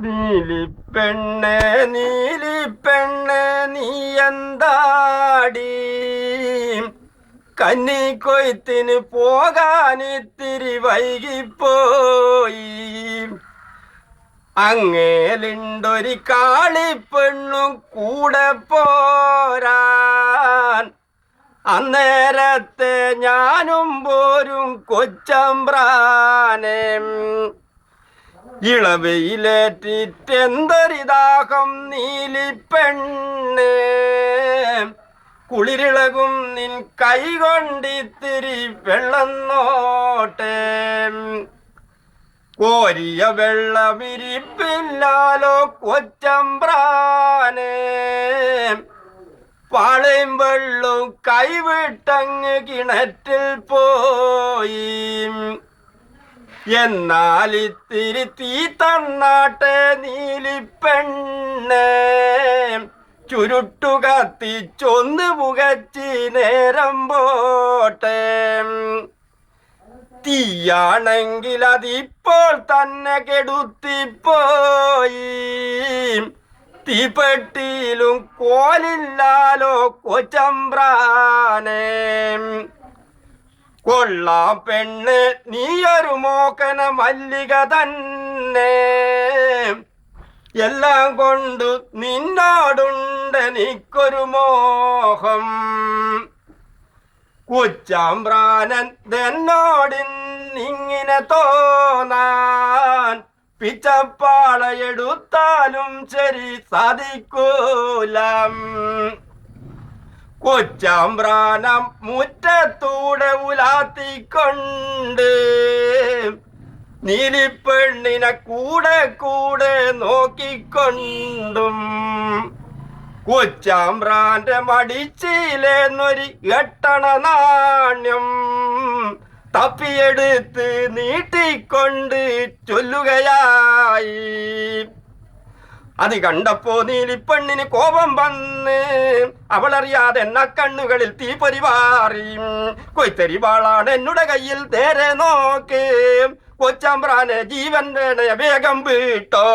നീലിപ്പെണ്ണെ നീലിപ്പെണ്ണെ നീ എന്താടി കന്നിക്കൊയ്ത്തിന് പോകാൻ ഇത്തിരി വൈകിപ്പോയി. അങ്ങേലുണ്ടൊരു കാളിപ്പെണ്ണും കൂടെ പോരാൻ. അന്നേരത്തെ ഞാനും പോരും കൊച്ചമ്പ്രാനം. ഇളവയിലേറ്റിട്ടെന്തൊരിതാഹം നീലിപ്പെണ്ണേ? കുളിരിളകും നിൻ കൈ കൊണ്ടിത്തിരി വെള്ളം നോട്ടേ കോരിയ വെള്ളമിരിപ്പില്ലാലോ കൊച്ചമ്പ്രാനേ? പാളയും വെള്ളവും കൈവിട്ടങ്ങ് കിണറ്റിൽ പോയി. എന്നാൽ ഇത്തിരി തീ തന്നാട്ടെ നീലിപ്പെണ്ണേ. ചുരുട്ടു കത്തിച്ചൊന്ന് പുകച്ചി നേരം പോട്ടെ. തീയാണെങ്കിൽ അതിപ്പോൾ തന്നെ കെടുത്തിപ്പോയി. തീപ്പെട്ടിയിലും കോലില്ലാലോ കൊച്ചമ്പ്രാനെ. കൊള്ളാം പെണ്ണ് നീയൊരു മോക്കന മല്ലിക തന്നെ. എല്ലാം കൊണ്ടു നിന്നോടുണ്ട് നിക്കൊരു മോഹം. കുച്ചാമ്പ്രാനൻ എന്നോടിന്നിങ്ങനെ തോന്നാൻ. പിച്ചപ്പാളയെടുത്താലും ശരി സാധിക്കൂലം. കൊച്ചാമ്പ്രാനം മുറ്റത്തൂടെ ഉലാത്തിക്കൊണ്ട് നീലിപ്പെണ്ണിനെ കൂടെ കൂടെ നോക്കിക്കൊണ്ടും കൊച്ചാമ്പ്രാന്റെ മടിച്ചിലേന്നൊരു എട്ടണ നാണ്യം തപ്പിയെടുത്ത് നീട്ടിക്കൊണ്ട് ചൊല്ലുകയായി. അത് കണ്ടപ്പോ നീലിപ്പെണ്ണിന് കോപം വന്ന് അവളറിയാതെ എന്ന കണ്ണുകളിൽ തീ പരിവാറി കൊയ്ത്തരിവാളാണ് എന്നുടെ കയ്യിൽ നേരെ നോക്ക്. കൊച്ചാമ്പ്രാനെ ജീവൻ വേണ വേഗം വീട്ടോ.